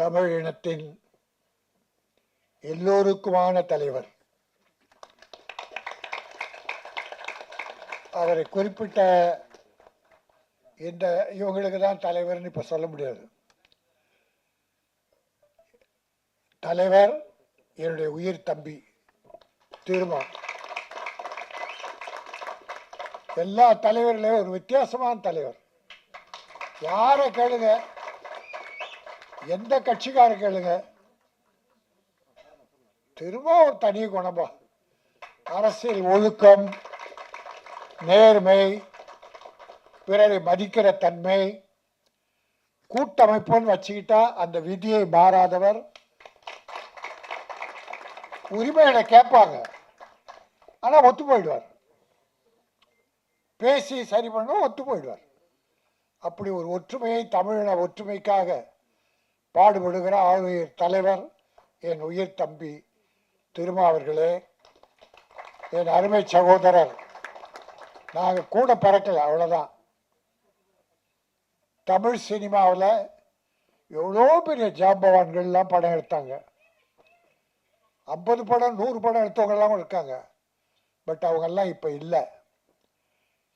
தமிழ் இனத்தின் எல்லோருக்குமான தலைவர். அவரை குறிப்பிட்ட இந்த இவங்களுக்கு தான் தலைவர்னு இப்போ சொல்ல முடியாது. தலைவர் என்னுடைய உயிர் தம்பி திருமா எல்லா தலைவர்களையும் ஒரு வித்தியாசமான தலைவர். யாரை கேளுங்க எந்த கட்சிக்கார கேளுங்க திரும்ப ஒரு தனி குணமா அரசியல் ஒழுக்கம் நேர்மை பிறரை மதிக்கிற தன்மை கூட்டமைப்புன்னு வச்சுக்கிட்டா அந்த விதியை மாறாதவர். உரிமைகளை கேட்பாங்க. ஆனால் ஒத்து போயிடுவார். பேசி சரி பண்ண ஒத்து போயிடுவார். அப்படி ஒரு ஒற்றுமையை தமிழின ஒற்றுமைக்காக பாடுபடுகிற ஆளுநர் தலைவர் என் உயிர் தம்பி திருமா அவர்களே என் அருமை சகோதரர். நாங்கள் கூட பிறக்கல அவ்வளோதான் தமிழ் சினிமாவில் எவ்வளோ பெரிய ஜாம்பவான்கள்லாம் படம் எடுத்தாங்க. ஐம்பது படம் நூறு படம் எடுத்தவங்கெல்லாம் இருக்காங்க. பட் அவங்கெல்லாம் இப்போ இல்லை.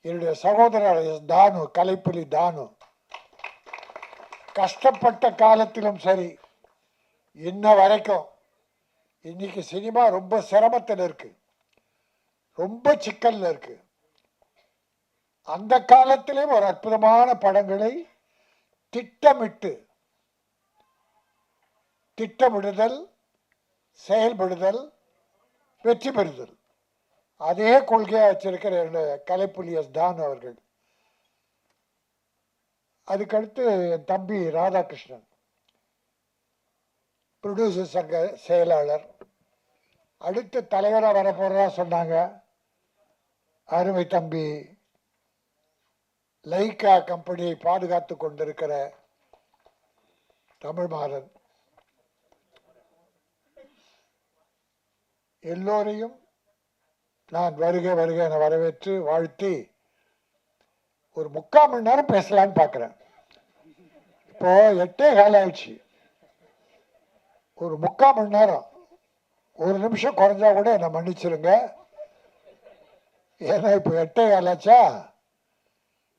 என்னுடைய சகோதரர் தானு கலைப்புலி தானு. கஷ்டப்பட்ட காலத்திலும் சரி இன்ன வரைக்கும் இன்னைக்கு சினிமா ரொம்ப சிரமத்தில் இருக்கு. ரொம்ப சிக்கலில் இருக்கு. அந்த காலத்திலையும் ஒரு அற்புதமான படங்களை திட்டமிட்டு திட்டமிடுதல் செயல்படுதல் வெற்றி பெறுதல். அதே கொள்கையாக வச்சிருக்கிற என்னுடைய கலைப்புலி எஸ் தான் அவர்கள். அதுக்கடுத்து என் தம்பி ராதாகிருஷ்ணன். ப்ரொடியூசர் சங்க செயலாளர். அடுத்த தலைவராக வரப்போகிறதா சொன்னாங்க. அருமை தம்பி. லைக்கா கம்பெனியை பாதுகாத்து கொண்டிருக்கிற தமிழ் மாறன். எல்லோரையும் நான் வருக வருக என வரவேற்று வாழ்த்தி ஒரு முக்கால் மணி நேரம் பேசலான்னு பார்க்குறேன் இப்போ எட்டே கால் ஆயிடுச்சு ஒரு முக்கால் மணி நேரம். ஒரு நிமிஷம் குறைஞ்சா கூட என்னை மன்னிச்சிருங்க. ஏன்னா இப்போ எட்டே கால் ஆச்சா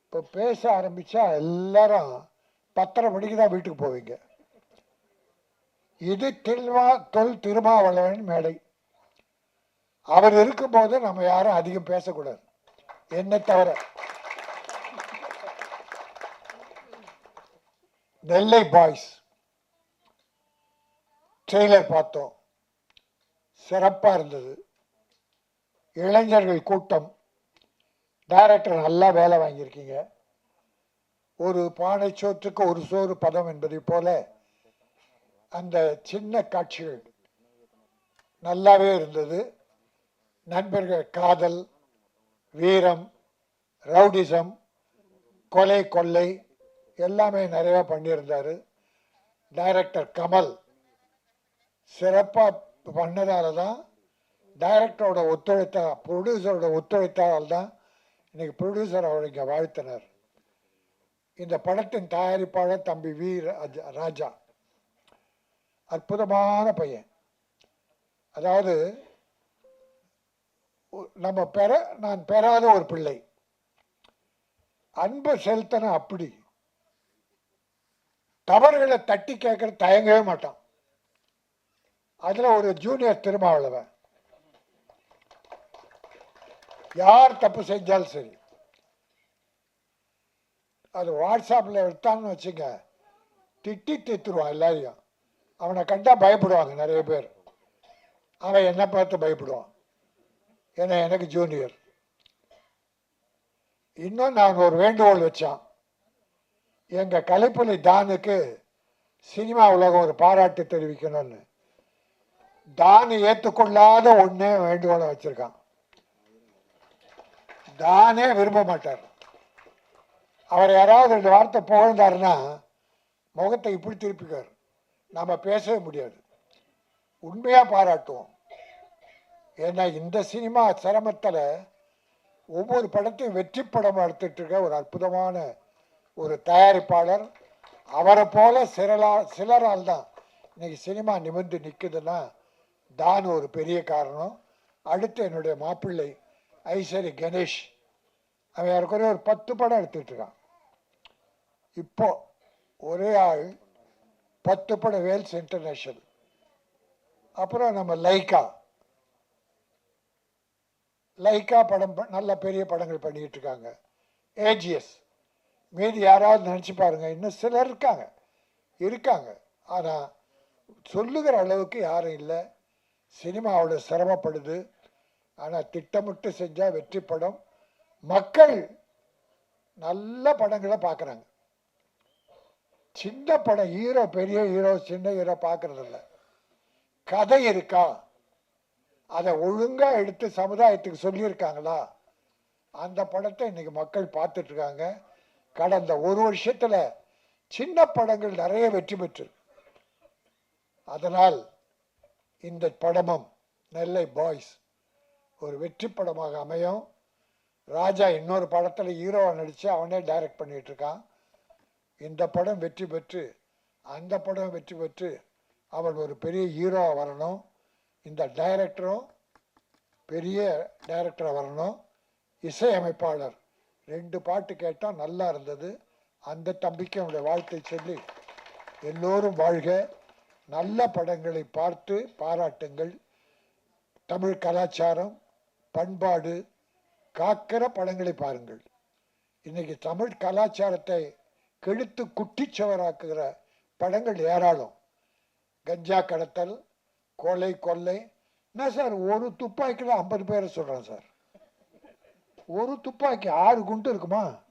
இப்போ பேச ஆரம்பிச்சா எல்லாரும் பத்தரை மணிக்கு தான் வீட்டுக்கு போவீங்க. இது தில்வா தொல் திருமாவளவன் மேடை. அவர் இருக்கும்போது நம்ம யாரும் அதிகம் பேசக்கூடாது. என்னை தவிர. நெல்லை பாய்ஸ். ட்ரெய்லர் பார்த்தோம். சிறப்பாக இருந்தது. இளைஞர்கள் கூட்டம். டைரக்டர் நல்லா வேலை வாங்கியிருக்கீங்க. ஒரு பானை சோற்றுக்கு ஒரு சோறு பதம் என்பதை போல அந்த சின்ன காட்சிகள் நல்லாவே இருந்தது. நண்பர்கள் காதல் வீரம் ரவுடிசம் கொலை கொள்ளை எல்லாமே நிறையா பண்ணியிருந்தாரு. டைரக்டர் கமல் சிறப்பாக பண்ணதால தான் டைரக்டரோட ஒத்துழைத்த ப்ரொடியூசரோட ஒத்துழைத்தால் தான் இன்றைக்கி ப்ரொடியூசர் அவர் இங்கே வாழ்த்தினார். இந்த படத்தின் தயாரிப்பாளர் தம்பி வி ராஜா- ராஜா. அற்புதமான பையன். அதாவது நம்ம பெற நான் பெறாத ஒரு பிள்ளை. அன்பு செலுத்தின அப்படி. தவறுகளை தட்டி கேட்கற தயங்கவே மாட்டான். அதுல ஒரு ஜூனியர் திருமாவளவன். யார் தப்பு செஞ்சாலும் சரி. அது வாட்ஸ்அப்பில் எடுத்தான்னு வச்சுங்க. திட்டி தித்துருவான் எல்லாரையும். அவனை கண்டா பயப்படுவாங்க நிறைய பேர். அவன் என்ன பார்த்து பயப்படுவான். ஏன்னா எனக்கு ஜூனியர் இன்னும் நான் ஒரு வேண்டுகோள் வச்சான். எங்கள் கலைப்புலி தானுக்கு சினிமா உலகம் ஒரு பாராட்டு தெரிவிக்கணும்னு. தானு ஏற்றுக்கொள்ளாத ஒன்றே வேண்டுகோளை வச்சுருக்கான். தானே விரும்ப மாட்டார். அவர் யாராவது ரெண்டு வார்த்தை புகழ்ந்தாருன்னா முகத்தை இப்படி திருப்பிக்கார். நாம் பேசவே முடியாது. உண்மையாக பாராட்டுவோம். ஏன்னா இந்த சினிமா சிரமத்தில் ஒவ்வொரு படத்தையும் வெற்றி படம் எடுத்துகிட்டு இருக்க ஒரு அற்புதமான ஒரு தயாரிப்பாளர் அவரை போல சிறலா சிலரால் தான் இன்னைக்கு சினிமா நிமிர்ந்து நிற்குதுன்னா தான் ஒரு பெரிய காரணம். அடுத்து என்னுடைய மாப்பிள்ளை ஐஸ்வரி கணேஷ். அவன் ஏறக்குறைய ஒரு பத்து படம் எடுத்துட்டு இருக்கான். இப்போ ஒரே ஆள் பத்து படம் வேல்ஸ் இன்டர்நேஷனல். அப்புறம் நம்ம லைக்கா லைக்கா படம் ப- நல்ல பெரிய படங்கள் பண்ணிகிட்டு இருக்காங்க. ஏஜிஎஸ். மீதி யாராவது நினச்சி பாருங்கள் இன்னும் சிலர் இருக்காங்க. இருக்காங்க. ஆனால் சொல்லுகிற அளவுக்கு யாரும் இல்லை. சினிமா அவ்வளோ சிரமப்படுது. ஆனால் திட்டமிட்டு செஞ்சால் வெற்றி படம். மக்கள் நல்ல படங்களை பார்க்குறாங்க சின்ன படம் ஹீரோ பெரிய ஹீரோ சின்ன ஹீரோ பார்க்குறதில்ல கதை இருக்கா? அதை ஒழுங்காக எடுத்து சமுதாயத்துக்கு சொல்லியிருக்காங்களா? அந்த படத்தை இன்றைக்கி மக்கள் பார்த்துட்ருக்காங்க கடந்த ஒரு வருஷத்துல சின்ன படங்கள் நிறைய வெற்றி பெற்று. அதனால் இந்த படமும் நெல்லை பாய்ஸ் ஒரு வெற்றி படமாக அமையும். ராஜா இன்னொரு படத்தில் ஹீரோவை நடித்து அவனே டைரக்ட் பண்ணிகிட்டு இருக்கான். இந்த படம் வெற்றி பெற்று அந்த படம் வெற்றி பெற்று அவன் ஒரு பெரிய ஹீரோவாக வரணும். இந்த டைரக்டரும் பெரிய டைரக்டராக வரணும். இசையமைப்பாளர் ரெண்டு பாட்டு கேட்டால் நல்லா இருந்தது. அந்த தம்பிக்கு அவனுடைய வாழ்த்தை சொல்லி எல்லோரும் வாழ்க. நல்ல படங்களை பார்த்து பாராட்டுங்கள். தமிழ் கலாச்சாரம் பண்பாடு காக்கிற படங்களை பாருங்கள். இன்னைக்கு தமிழ் கலாச்சாரத்தை கெடுத்து குட்டிச்சவராக்குகிற படங்கள் ஏராளம். கஞ்சா கடத்தல் கொலை கொள்ளை என்ன சார் ஒரு துப்பாக்கியில் ஐம்பது பேரை சொல்கிறேன் சார். ஒரு துப்பாக்கி ஆறு குண்டு இருக்குமா?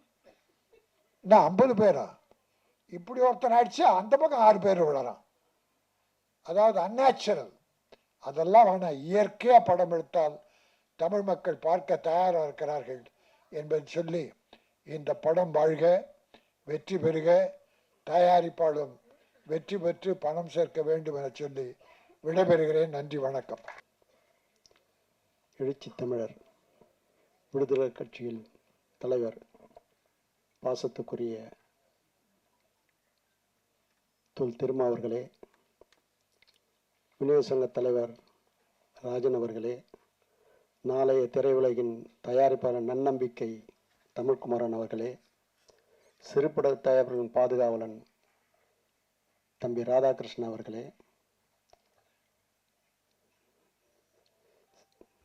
என்ன ஐம்பது பேரா? இப்படி ஒருத்தன் அடிச்சு அந்த பக்கம் ஆறு பேர் விழறான். அதாவது அந்நேச்சுரல் அதெல்லாம் வேணாம் இயற்கையாக படம் எடுத்தால் தமிழ் மக்கள் பார்க்க தயாராக இருக்கிறார்கள் என்பதை சொல்லி இந்த படம் வாழ்க வெற்றி பெறுக தயாரிப்பாளரும் வெற்றி பெற்று பணம் சேர்க்க வேண்டும் என சொல்லி விடைபெறுகிறேன். நன்றி வணக்கம். எழுச்சி தமிழர். விடுதலை கட்சியில் தலைவர் பாசத்துக்குரிய தொல் திருமா அவர்களே விநியோக சங்க தலைவர் ராஜன் அவர்களே நாளைய திரையுலகின் தயாரிப்பாளர் நன்னம்பிக்கை தமிழ்குமாரன் அவர்களே சிறுபட தயாரிப்பின் பாதுகாவலன் தம்பி ராதாகிருஷ்ணன் அவர்களே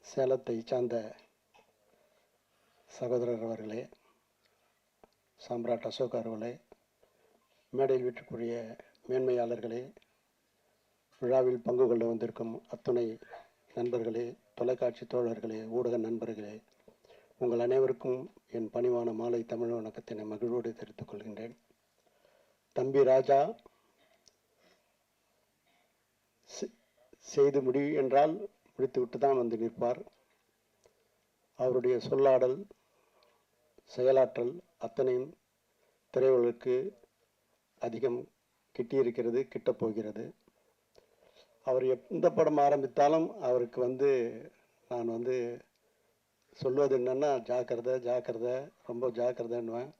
சேலத்தை சார்ந்த சகோதரர் அவர்களே சாம்ராட் அசோக் அவர்களே மேடையில் வீட்டுக்குரிய மேன்மையாளர்களே விழாவில் பங்கு கொள்ள வந்திருக்கும் அத்துணை நண்பர்களே தொலைக்காட்சி தோழர்களே ஊடக நண்பர்களே உங்கள் அனைவருக்கும் என் பணிவான மாலை தமிழ் வணக்கத்தினை மகிழ்வோடு தெரிவித்துக் கொள்கின்றேன். தம்பி ராஜா செ- செய்து முடி என்றால் முடித்துவிட்டு தான் வந்து நிற்பார். அவருடைய சொல்லாடல் செயலாற்றல் அத்தனையும் திரையுலகிற்கு அதிகம் கிட்டியிருக்கிறது கிட்டப்போகிறது. அவர் எந்த படம் ஆரம்பித்தாலும் அவருக்கு வந்து நான் வந்து சொல்வது என்னென்னா ஜாக்கிரதை ஜாக்கிரதை ரொம்ப ஜாக்கிரதைன்னுவேன்.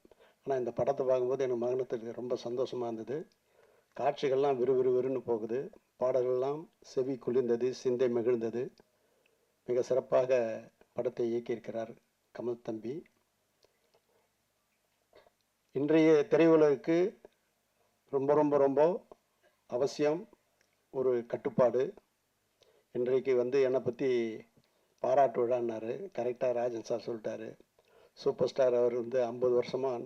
ஆனால் இந்த படத்தை பார்க்கும்போது எனக்கு மகனத்துக்கு ரொம்ப சந்தோஷமாக இருந்தது. காட்சிகள்லாம் விறுவிறுவிறுன்னு போகுது. பாடல்கள்லாம் செவி குளிர்ந்தது சிந்தை மகிழ்ந்தது. மிக சிறப்பாக படத்தை இயக்கியிருக்கிறார் கமல் தம்பி. இன்றைய திரையுலகுக்கு ரொம்ப ரொம்ப ரொம்ப அவசியம் ஒரு கட்டுப்பாடு. இன்றைக்கு வந்து என்னை பற்றி பாராட்டு விழான்னாரு கரெக்டாக ராஜன் சார் சொல்லிட்டாரு. சூப்பர் ஸ்டார் அவர் வந்து ஐம்பது வருஷமாக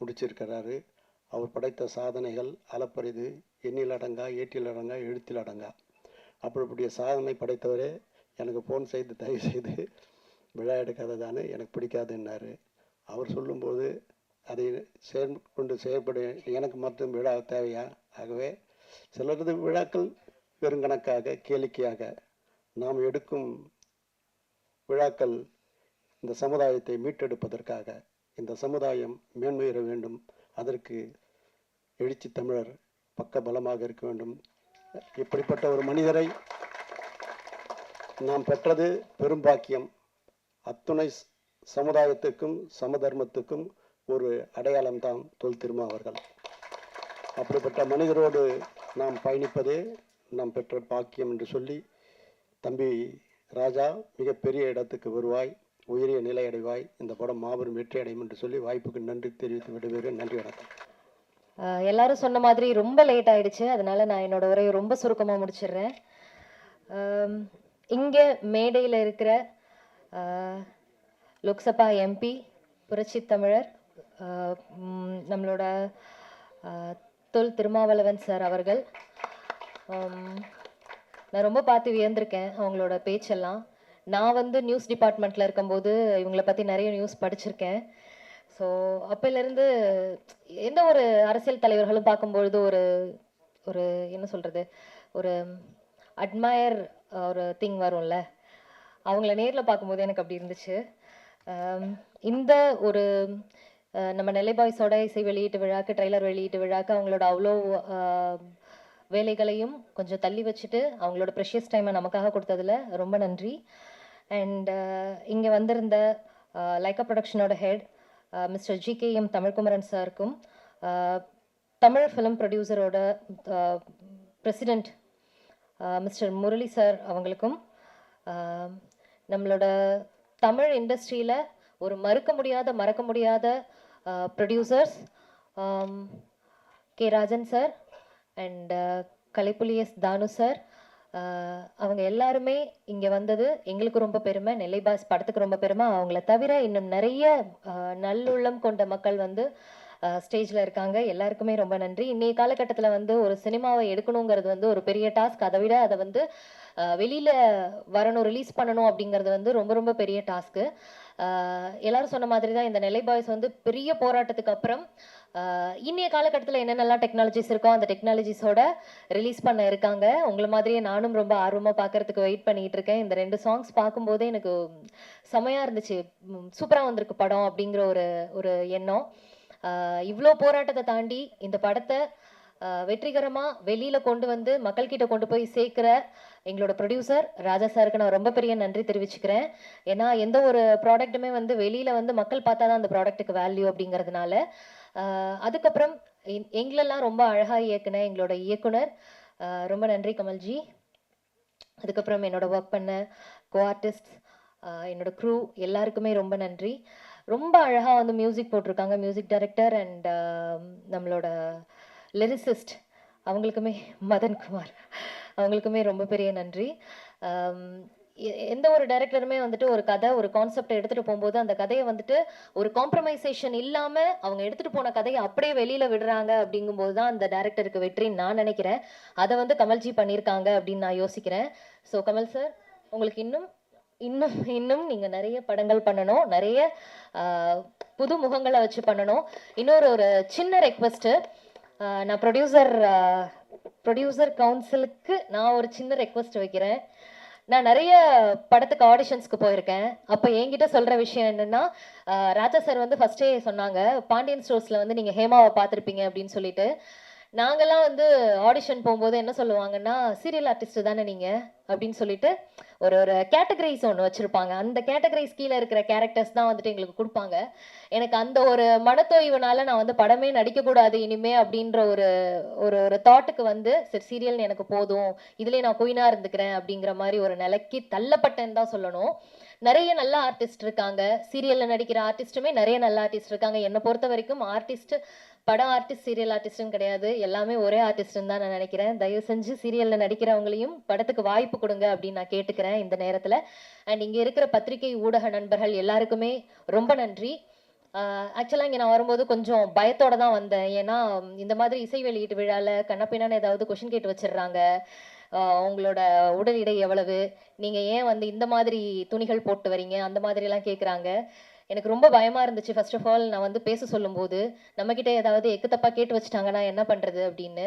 முடிச்சிருக்கிறாரு. அவர் படைத்த சாதனைகள் அளப்பரிது எண்ணில் அடங்கா ஏட்டில் அடங்கா எழுத்தில் அடங்கா. அப்படிப்படிய சாதனை படைத்தவரே எனக்கு ஃபோன் செய்து தயவு செய்து விழா எடுக்காத தானே எனக்கு பிடிக்காதுன்னாரு. அவர் சொல்லும்போது அதை செயற்கொண்டு செயல்பட எனக்கு மட்டும் விழா தேவையா? ஆகவே சிலரது விழாக்கள் பெருங்கணக்காக கேளிக்கையாக நாம் எடுக்கும் விழாக்கள் இந்த சமுதாயத்தை மீட்டெடுப்பதற்காக இந்த சமுதாயம் மேன்மையேற வேண்டும். அதற்கு எழுச்சி தமிழர் பக்க பலமாக இருக்க வேண்டும். இப்படிப்பட்ட ஒரு மனிதரை நாம் பெற்றது பெரும்பாக்கியம் அத்துணை சமுதாயத்துக்கும் சமதர்மத்துக்கும் ஒரு அடையாளம்தான் தொல் திருமா அவர்கள். அப்படிப்பட்ட மனிதரோடு நாம் பயணிப்பதே நாம் பெற்ற பாக்கியம் என்று சொல்லி தம்பி ராஜா மிகப்பெரிய இடத்துக்கு வருவாய் உயரிய நிலை அடைவாய் இந்த படம் மாபெரும் வெற்றி அடையும் என்று சொல்லி வாய்ப்புக்கு நன்றி தெரிவித்து விடுவேன் நன்றி வணக்கம். எல்லாரும் சொன்ன மாதிரி ரொம்ப லேட் ஆயிடுச்சு. அதனால நான் என்னோட உரையை ரொம்ப சுருக்கமா முடிச்சிடுறேன். இங்கே இங்க இருக்கிற லோக்சபா எம்பி புரட்சி தமிழர் நம்மளோட தொல் திருமாவளவன் சார் அவர்கள். நான் ரொம்ப பார்த்து வியந்திருக்கேன் அவங்களோட பேச்செல்லாம். நான் வந்து நியூஸ் டிபார்ட்மெண்ட்டில் இருக்கும்போது இவங்களை பற்றி நிறைய நியூஸ் படிச்சிருக்கேன். ஸோ அப்போலேருந்து எந்த ஒரு அரசியல் தலைவர்களும் பார்க்கும்பொழுது ஒரு ஒரு என்ன சொல்கிறது ஒரு அட்மயர் ஒரு திங் வரும்ல. அவங்கள நேரில் பார்க்கும்போது எனக்கு அப்படி இருந்துச்சு. இந்த ஒரு நம்ம நெல்லை பாய்ஸோட இசை வெளியீட்டு விழாக்கு ட்ரெய்லர் வெளியீட்டு விழாக்கு அவங்களோட அவ்வளோ வேலைகளையும் கொஞ்சம் தள்ளி வச்சுட்டு அவங்களோட ப்ரெஷியஸ் டைமை நமக்காக கொடுத்ததுல ரொம்ப நன்றி. அண்ட் இங்கே வந்திருந்த Lyca ப்ரொடக்ஷனோட head mister G K M Tamilkumaran சாருக்கும் தமிழ் ஃபிலிம் ப்ரொடியூசரோட பிரசிடெண்ட் மிஸ்டர் முரளி சார் அவங்களுக்கும் நம்மளோட தமிழ் இண்டஸ்ட்ரியில் ஒரு மறுக்க முடியாத மறக்க முடியாத producers K Rajan sir and Kalaipuli S Thanu sir அவங்க எல்லாருமே இங்கே வந்தது எங்களுக்கு ரொம்ப பெருமை. நெல்லை பாஸ் படத்துக்கு ரொம்ப பெருமை. அவங்கள தவிர இன்னும் நிறைய uh, நல்லுள்ளம் கொண்ட மக்கள் வந்து ஸ்டேஜில் இருக்காங்க. எல்லாருக்குமே ரொம்ப நன்றி. இன்றைய காலகட்டத்தில் வந்து ஒரு சினிமாவை எடுக்கணுங்கிறது வந்து ஒரு பெரிய டாஸ்க் அதை விட அதை வந்து வெளியில் வரணும் ரிலீஸ் பண்ணணும் அப்படிங்கிறது வந்து ரொம்ப ரொம்ப பெரிய டாஸ்க்கு எல்லாரும் சொன்ன மாதிரி தான் இந்த நெல்லை பாய்ஸ் வந்து பெரிய போராட்டத்துக்கு அப்புறம் இன்றைய காலகட்டத்தில் என்னென்னலாம் டெக்னாலஜிஸ் இருக்கோ அந்த டெக்னாலஜிஸோட ரிலீஸ் பண்ண இருக்காங்க. உங்களை மாதிரியே நானும் ரொம்ப ஆர்வமாக பார்க்கறதுக்கு வெயிட் பண்ணிட்டு இருக்கேன். இந்த ரெண்டு சாங்ஸ் பார்க்கும்போதே எனக்கு செமையாக இருந்துச்சு. சூப்பராக வந்திருக்கு படம் அப்படிங்கிற ஒரு ஒரு எண்ணம். இவ்வளோ போராட்டத்தை தாண்டி இந்த படத்தை வெற்றிகரமாக வெளியில் கொண்டு வந்து மக்கள்கிட்ட கொண்டு போய் சேர்க்குற எங்களோட ப்ரொடியூசர் ராஜா சாருக்கு நான் ரொம்ப பெரிய நன்றி தெரிவிச்சுக்கிறேன். ஏன்னா எந்த ஒரு ப்ராடக்ட்டுமே வந்து வெளியில் வந்து மக்கள் பார்த்தா தான் அந்த ப்ராடக்ட்டுக்கு வேல்யூ அப்படிங்கிறதுனால அதுக்கப்புறம் எங்களெல்லாம் ரொம்ப அழகாக இயக்குன எங்களோட இயக்குனர் ரொம்ப நன்றி கமல்ஜி. அதுக்கப்புறம் என்னோட ஒர்க் பண்ண கோ ஆர்டிஸ்ட் என்னோட க்ரூ எல்லாருக்குமே ரொம்ப நன்றி. ரொம்ப அழகாக வந்து மியூசிக் போட்டிருக்காங்க. மியூசிக் டைரக்டர் அண்ட் நம்மளோட லிரிசிஸ்ட் அவங்களுக்குமே மதன் குமார் அவங்களுக்குமே ரொம்ப பெரிய நன்றி. Um, எ- எந்த ஒரு டைரக்டருமே வந்துட்டு ஒரு கதை ஒரு கான்செப்டை எடுத்துகிட்டு போகும்போது அந்த கதையை வந்துட்டு ஒரு காம்ப்ரமைசேஷன் இல்லாமல் அவங்க எடுத்துகிட்டு போன கதையை அப்படியே வெளியில் விடுறாங்க அப்படிங்கும்போது தான் அந்த டைரக்டருக்கு வெற்றின்னு நான் நினைக்கிறேன். அதை வந்து கமல்ஜி பண்ணியிருக்காங்க அப்படின்னு நான் யோசிக்கிறேன். ஸோ கமல் சார் உங்களுக்கு இன்னும் இன்னும் இன்னும் நீங்கள் நிறைய படங்கள் பண்ணணும் நிறைய புது முகங்களை வச்சு பண்ணணும். இன்னொரு ஒரு சின்ன ரெக்வெஸ்ட்டு நான் ப்ரொடியூசர் ப்ரொடியூசர் கவுன்சிலுக்கு நான் ஒரு சின்ன ரெக்வெஸ்ட் வைக்கிறேன். நான் நிறைய படத்துக்கு ஆடிஷன்ஸ்க்கு போயிருக்கேன். அப்போ என்கிட்ட சொல்கிற விஷயம் என்னென்னா ராஜா சார் வந்து ஃபஸ்ட்டே சொன்னாங்க பாண்டியன் ஸ்டோர்ஸில் வந்து நீங்கள் ஹேமாவை பார்த்துருப்பீங்க அப்படின்னு சொல்லிட்டு. நாங்கள்லாம் வந்து ஆடிஷன் போகும்போது என்ன சொல்லுவாங்கன்னா சீரியல் ஆர்டிஸ்ட் தானே நீங்கள் அப்படின்னு சொல்லிட்டு ஒரு ஒரு கேட்டகரிஸ் ஒன்று வச்சுருப்பாங்க. அந்த கேட்டகரிஸ் கீழே இருக்கிற கேரக்டர்ஸ் தான் வந்துட்டு எங்களுக்கு கொடுப்பாங்க. எனக்கு அந்த ஒரு மனத்தோய்வுனால நான் வந்து படமே நடிக்கக்கூடாது இனிமே அப்படின்ற ஒரு ஒரு ஒரு தாட்டுக்கு வந்து சரி சீரியல் எனக்கு போதும் இதுலேயே நான் குயினா இருந்துக்கிறேன் அப்படிங்கிற மாதிரி ஒரு நிலைக்கு தள்ளப்பட்டேன்னு தான் சொல்லணும். நிறைய நல்ல ஆர்டிஸ்ட் இருக்காங்க. சீரியல்ல நடிக்கிற ஆர்டிஸ்ட்டுமே நிறைய நல்ல ஆர்டிஸ்ட் இருக்காங்க. என்னை பொறுத்த வரைக்கும் ஆர்டிஸ்ட் படம் ஆர்டிஸ்ட் சீரியல் ஆர்டிஸ்ட்னு கிடையாது. எல்லாமே ஒரே ஆர்டிஸ்ட்னு தான் நான் நினைக்கிறேன். தயவு செஞ்சு சீரியல்ல நடிக்கிறவங்களையும் படத்துக்கு வாய்ப்பு கொடுங்க அப்படின்னு நான் கேட்டுக்கிறேன் இந்த நேரத்துல. அண்ட் இங்க இருக்கிற பத்திரிகை ஊடக நண்பர்கள் எல்லாருக்குமே ரொம்ப நன்றி. ஆக்சுவலாக இங்கே நான் வரும்போது கொஞ்சம் பயத்தோட தான் வந்தேன். ஏன்னா இந்த மாதிரி இசை வெளியீட்டு விழாவில் கண்ணப்பின்னான்னு ஏதாவது கொஷின் கேட்டு வச்சிடுறாங்க. உங்களோட உடல் எடை எவ்வளவு? நீங்கள் ஏன் வந்து இந்த மாதிரி துணிகள் போட்டு வரீங்க? அந்த மாதிரிலாம் கேட்குறாங்க எனக்கு ரொம்ப பயமாக இருந்துச்சு. ஃபர்ஸ்ட் ஆஃப் ஆல் நான் வந்து பேச சொல்லும்போது நம்மக்கிட்ட ஏதாவது எக்கு தப்பாக கேட்டு வச்சுட்டாங்கன்னா என்ன பண்ணுறது அப்படின்னு.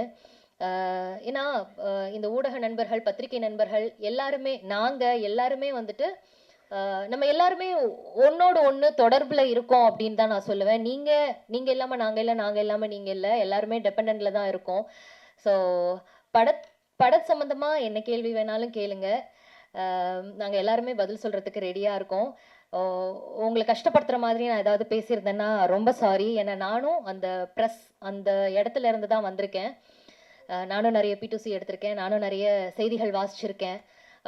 ஏன்னா இந்த ஊடக நண்பர்கள் பத்திரிகை நண்பர்கள் எல்லாருமே நாங்கள் எல்லாருமே வந்துட்டு நம்ம எல்லாருமே ஒன்னோடு ஒன்று தொடர்பில் இருக்கோம் அப்படின்னு தான் நான் சொல்லுவேன். நீங்கள் நீங்கள் இல்லாமல் நாங்கள் இல்லை நாங்கள் இல்லாமல் நீங்கள் இல்லை எல்லாருமே டெபெண்டில் தான் இருக்கோம். ஸோ பட பட சம்மந்தமாக என்ன கேள்வி வேணாலும் கேளுங்க. நாங்கள் எல்லாருமே பதில் சொல்கிறதுக்கு ரெடியாக இருக்கோம். உங்களை கஷ்டப்படுத்துகிற மாதிரி நான் ஏதாவது பேசியிருந்தேன்னா ரொம்ப சாரி ஏன்னா நானும் அந்த ப்ரெஸ் அந்த இடத்துல இருந்து தான் வந்திருக்கேன். நானும் நிறைய பிடிசி எடுத்திருக்கேன். நானும் நிறைய செய்திகள் வாசிச்சிருக்கேன்.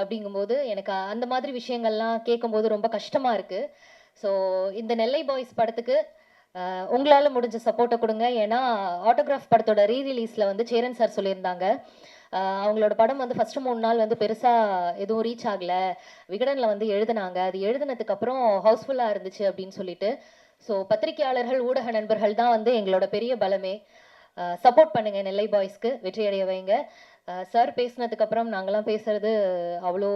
அப்படிங்கும்போது எனக்கு அந்த மாதிரி விஷயங்கள்லாம் கேட்கும்போது ரொம்ப கஷ்டமாக இருக்குது ஸோ இந்த நெல்லை பாய்ஸ் படத்துக்கு உங்களால் முடிஞ்ச சப்போர்ட்டை கொடுங்க. ஏன்னா ஆட்டோகிராஃப் படத்தோட ரீரிலீஸில் வந்து சேரன் சார் சொல்லியிருந்தாங்க. அவங்களோட படம் வந்து ஃபர்ஸ்ட் மூணு நாள் வந்து பெருசாக எதுவும் ரீச் ஆகலை. விகடனில் வந்து எழுதினாங்க. அது எழுதுனதுக்கு அப்புறம் ஹவுஸ்ஃபுல்லாக இருந்துச்சு அப்படின்னு சொல்லிட்டு. ஸோ பத்திரிகையாளர்கள் ஊடக நண்பர்கள் தான் வந்து எங்களோட பெரிய பலமே. சப்போர்ட் பண்ணுங்க நெல்லை பாய்ஸ்க்கு வெற்றியடைய வைங்க. சார் பேசினதுக்கு அப்புறம் நாங்களாம் பேசுறது அவ்வளோ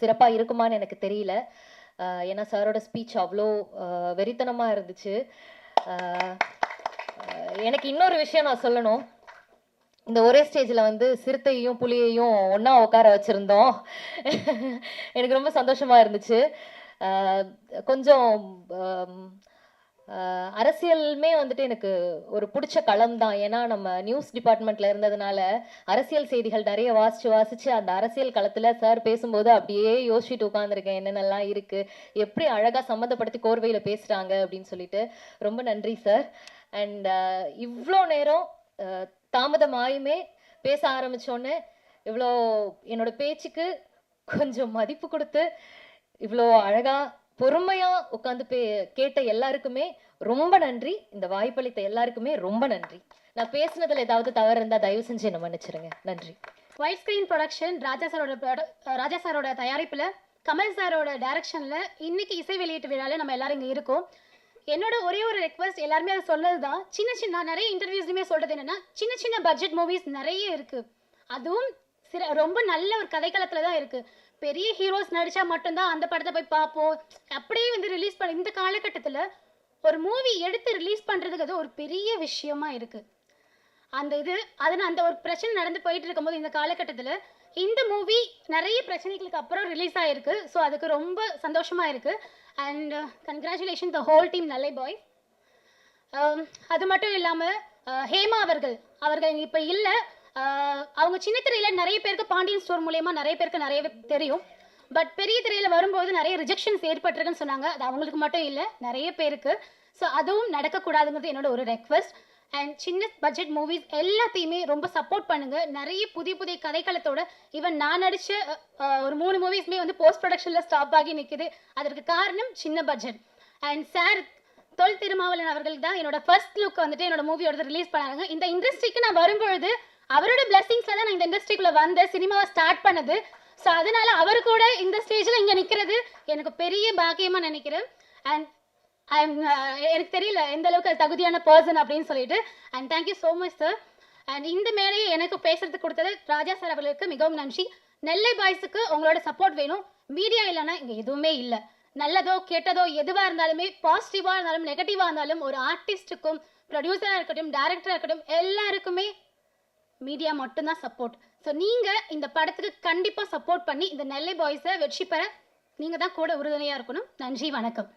சிறப்பாக இருக்குமான்னு எனக்கு தெரியல. ஏன்னா சாரோட ஸ்பீச் அவ்வளோ வெறித்தனமாக இருந்துச்சு. எனக்கு இன்னொரு விஷயம் நான் சொல்லணும். இந்த ஒரே ஸ்டேஜில் வந்து சிறுத்தையும் புலியையும் ஒன்றா உட்கார வச்சுருந்தோம். எனக்கு ரொம்ப சந்தோஷமாக இருந்துச்சு. கொஞ்சம் அரசியலுமே வந்துட்டு எனக்கு ஒரு பிடிச்ச களம் தான். ஏன்னா நம்ம நியூஸ் டிபார்ட்மெண்ட்ல இருந்ததுனால அரசியல் செய்திகள் நிறைய வாசிச்சு வாசிச்சு அந்த அரசியல் களத்துல சார் பேசும்போது அப்படியே யோசிச்சுட்டு உட்காந்துருக்கேன் என்னென்னலாம் இருக்கு? எப்படி அழகா சம்மந்தப்படுத்தி கோர்வையில பேசுறாங்க அப்படின்னு சொல்லிட்டு. ரொம்ப நன்றி சார் அண்ட் இவ்வளோ நேரம் தாமதமாயுமே பேச ஆரம்பிச்சோன்னே இவ்வளோ என்னோட பேச்சுக்கு கொஞ்சம் மதிப்பு கொடுத்து இவ்வளோ அழகா பொறுமையா உட்காந்து பே கேட்ட எல்லாருக்குமே ரொம்ப நன்றி. இந்த வாய்ப்பளித்த எல்லாருக்குமே ரொம்ப நன்றி. நான் பேசுனதுல ஏதாவது தவறு இருந்தா தயவு செஞ்சு என்ன மன்னிச்சிருங்க. நன்றி. ஒயிட் ஸ்கிரீன் ப்ரொடக்ஷன் ராஜா சாரோட ராஜா சாரோட தயாரிப்பில் கமல் சாரோட டைரக்ஷனில் இன்னைக்கு இசை வெளியீட்டு விழாவில் நம்ம எல்லாரும் இங்கே இருக்கோம். என்னோட ஒரே ஒரு ரெக்வஸ்ட் எல்லாருமே அதை சொல்லது தான் சின்ன சின்ன நிறைய இன்டர்வியூஸ்லையுமே சொல்கிறது என்னன்னா சின்ன சின்ன பட்ஜெட் மூவிஸ் நிறைய இருக்குது அதுவும் சிற ரொம்ப நல்ல ஒரு கதைக்களத்தில் தான் இருக்குது பெரிய ஹீரோஸ் நடித்தா மட்டும்தான் அந்த படத்தை போய் பார்ப்போம். அப்படியே வந்து ரிலீஸ் பண்ண இந்த காலகட்டத்தில் ஒரு மூவி எடுத்து ரிலீஸ் பண்ணுறதுக்கு அது ஒரு பெரிய விஷயமா இருக்குது அந்த இது அது அந்த ஒரு பிரச்சனை நடந்து போயிட்டு இருக்கும்போது இந்த காலகட்டத்தில் இந்த மூவி நிறைய பிரச்சனைகளுக்கு அப்புறம் ரிலீஸ் ஆயிருக்கு. ஸோ அதுக்கு ரொம்ப சந்தோஷமா இருக்குது and congratulation the whole team நல்லை பாய் um, அது மட்டும் இல்லாமல் uh, ஹேமா அவர்கள் அவர்கள் இப்போ இல்லை. Uh, அவங்க சின்ன திரையில் நிறைய பேருக்கு பாண்டியன் ஸ்டோர் மூலயமா நிறைய பேருக்கு நிறைய தெரியும். பட் பெரிய திரையில் வரும்போது நிறைய ரிஜெக்ஷன்ஸ் ஏற்பட்டிருக்குன்னு சொன்னாங்க. அது அவங்களுக்கு மட்டும் இல்லை நிறைய பேருக்கு. ஸோ அதுவும் நடக்கக்கூடாதுங்கிறது என்னோட ஒரு ரெக்வஸ்ட் அண்ட் சின்ன பட்ஜெட் மூவிஸ் எல்லாத்தையுமே ரொம்ப சப்போர்ட் பண்ணுங்க. நிறைய புதிய புதிய கதைக்களத்தோட ஈவன் நான் நடிச்ச ஒரு மூணு மூவிஸ்மே வந்து போஸ்ட் ப்ரொடக்ஷன்ல ஸ்டாப் ஆகி நிற்குது அதற்கு காரணம் சின்ன budget and sir Thol Thirumavalavan அவர்கள் தான் என்னோட ஃபர்ஸ்ட் லுக் வந்துட்டு என்னோட மூவியோட ரிலீஸ் பண்ணாங்க இந்த இண்டஸ்ட்ரிக்கு நான் வரும்பொழுது அவரோட பிளஸிங்ஸ்ல தான் நான் இந்த இண்டஸ்ட்ரிக்குள்ள வந்த சினிமாவை ஸ்டார்ட் பண்ணது. ஸோ அதனால அவர் கூட இந்த ஸ்டேஜில் இங்கே நிற்கிறது எனக்கு பெரிய பாக்கியமாக நினைக்கிறேன். அண்ட் Uh, எனக்கு தெரியல எந்த அளவுக்கு அது தகுதியான பர்சன் அப்படின்னு சொல்லிட்டு. And thank you so much sir and இந்த மேடையை எனக்கு பேசுறதுக்கு கொடுத்தது ராஜா சார் அவர்களுக்கு மிகவும் நன்றி. நெல்லை பாய்ஸுக்கு உங்களோட சப்போர்ட் வேணும். மீடியா இல்லைன்னா இங்கே எதுவுமே இல்லை. நல்லதோ கெட்டதோ எதுவாக இருந்தாலுமே பாசிட்டிவாக இருந்தாலும் நெகட்டிவாக இருந்தாலும் ஒரு ஆர்டிஸ்ட்டுக்கும் ப்ரொடியூசராக இருக்கட்டும் டேரக்டராக இருக்கட்டும் எல்லாருக்குமே மீடியா மட்டும்தான் சப்போர்ட் ஸோ நீங்கள் இந்த படத்துக்கு கண்டிப்பாக சப்போர்ட் பண்ணி இந்த நெல்லை பாய்ஸை வெற்றி பெற நீங்கள் தான் கூட உறுதுணையாக இருக்கணும். நன்றி வணக்கம்.